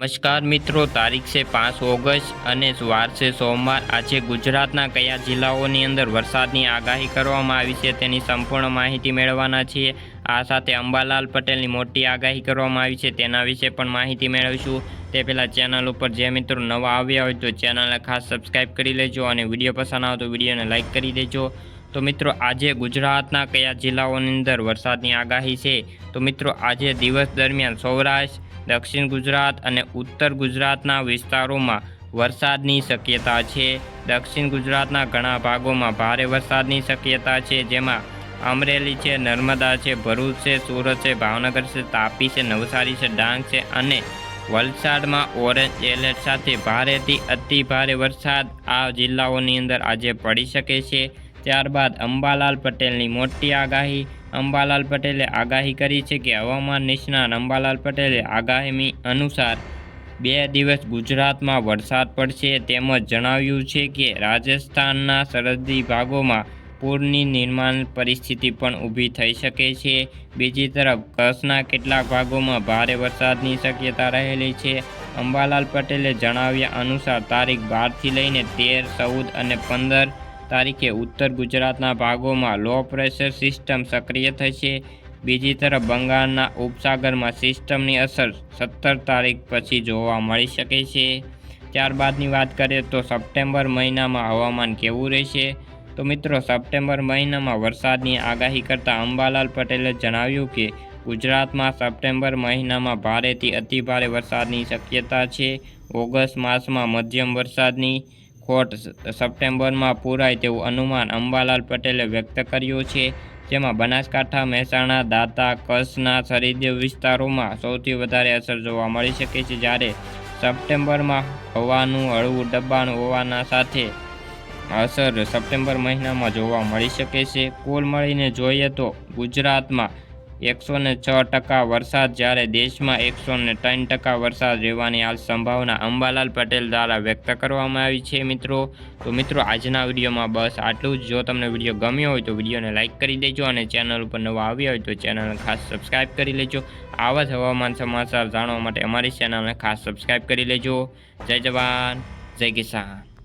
નમસ્કાર મિત્રો, તારીખ છે પાંચ ઓગસ્ટ અને વાર છે સોમવાર. આજે ગુજરાતના કયા જિલ્લાઓની અંદર વરસાદની આગાહી કરવામાં આવી છે તેની સંપૂર્ણ માહિતી મેળવવાના છીએ. આ સાથે અંબાલાલ પટેલની મોટી આગાહી કરવામાં આવી છે તેના વિશે પણ માહિતી મેળવીશું. તે પહેલાં ચેનલ ઉપર જે મિત્રો નવા આવ્યા હોય તો ચેનલને ખાસ સબસ્ક્રાઈબ કરી લેજો અને વીડિયો પસંદ આવે તો વિડીયોને લાઇક કરી દેજો. તો મિત્રો, આજે ગુજરાતના કયા જિલ્લાઓની અંદર વરસાદની આગાહી છે? તો મિત્રો, આજે દિવસ દરમિયાન સૌરાષ્ટ્ર દક્ષિણ ગુજરાત અને ઉત્તર ગુજરાતના વિસ્તારોમાં વરસાદની શક્યતા છે. દક્ષિણ ગુજરાતના ઘણા ભાગોમાં ભારે વરસાદની શક્યતા છે, જેમાં અમરેલી છે, નર્મદા છે, ભરૂચ છે, સુરત છે, ભાવનગર છે, તાપી છે, નવસારી છે, ડાંગ છે અને વલસાડમાં ઓરેન્જ એલર્ટ સાથે ભારેથી અતિ ભારે વરસાદ આ જિલ્લાઓની અંદર આજે પડી શકે છે. ત્યારબાદ અંબાલાલ પટેલની મોટી આગાહી. અંબાલાલ પટેલે આગાહી કરી છે કે હવામાન નિષ્ણાત અંબાલાલ પટેલે આગાહી અનુસાર બે દિવસ ગુજરાતમાં વરસાદ પડશે તેમજ જણાવ્યું છે કે રાજસ્થાનના સરહદી ભાગોમાં પૂરની નિર્માણ પરિસ્થિતિ પણ ઊભી થઈ શકે છે. બીજી તરફ કચ્છના કેટલાક ભાગોમાં ભારે વરસાદની શક્યતા રહેલી છે. અંબાલાલ પટેલે જણાવ્યા અનુસાર તારીખ બારથી લઈને તેર, ચૌદ અને પંદર તારીખે ઉત્તર ગુજરાતના ભાગોમાં લો પ્રેશર સિસ્ટમ સક્રિય થશે. બીજી તરફ બંગાળના ઉપસાગરમાં સિસ્ટમની અસર સત્તર તારીખ પછી જોવા મળી શકે છે. ત્યારબાદની વાત કરીએ તો સપ્ટેમ્બર મહિનામાં હવામાન કેવું રહેશે? તો મિત્રો, સપ્ટેમ્બર મહિનામાં વરસાદની આગાહી કરતા અંબાલાલ પટેલે જણાવ્યું કે, ગુજરાતમાં સપ્ટેમ્બર મહિનામાં ભારેથી અતિભારે વરસાદની શક્યતા છે. ઓગસ્ટ માસમાં મધ્યમ વરસાદની ખોટ સપ્ટેમ્બરમાં પૂરાય તેવું અનુમાન અંબાલાલ પટેલે વ્યક્ત કર્યું છે. જેમાં બનાસકાંઠા, મહેસાણા, દાતા, કચ્છના સરહદી વિસ્તારોમાં સૌથી વધારે અસર જોવા મળી શકે છે. જ્યારે સપ્ટેમ્બરમાં હવાનું, હળવું દબાણ હોવાના સાથે અસર સપ્ટેમ્બર મહિનામાં જોવા મળી શકે છે. કુલ મળીને જોઈએ તો ગુજરાતમાં એકસો ને છ ટકા વરસાદ જ્યારે દેશમાં એકસો ને ત્રણ ટકા વરસાદ રહેવાની હાલ સંભાવના અંબાલાલ પટેલ દ્વારા વ્યક્ત કરવામાં આવી છે મિત્રો. તો મિત્રો, આજના વિડીયોમાં બસ આટલું જ. જો તમને વીડિયો ગમ્યો હોય તો વિડીયોને લાઇક કરી દેજો અને ચેનલ ઉપર નવા આવ્યા હોય તો ચેનલને ખાસ સબસ્ક્રાઇબ કરી લેજો. આવા જ હવામાન સમાચાર જાણવા માટે અમારી ચેનલને ખાસ સબસ્ક્રાઇબ કરી લેજો. જય જવાન, જય કિસાન.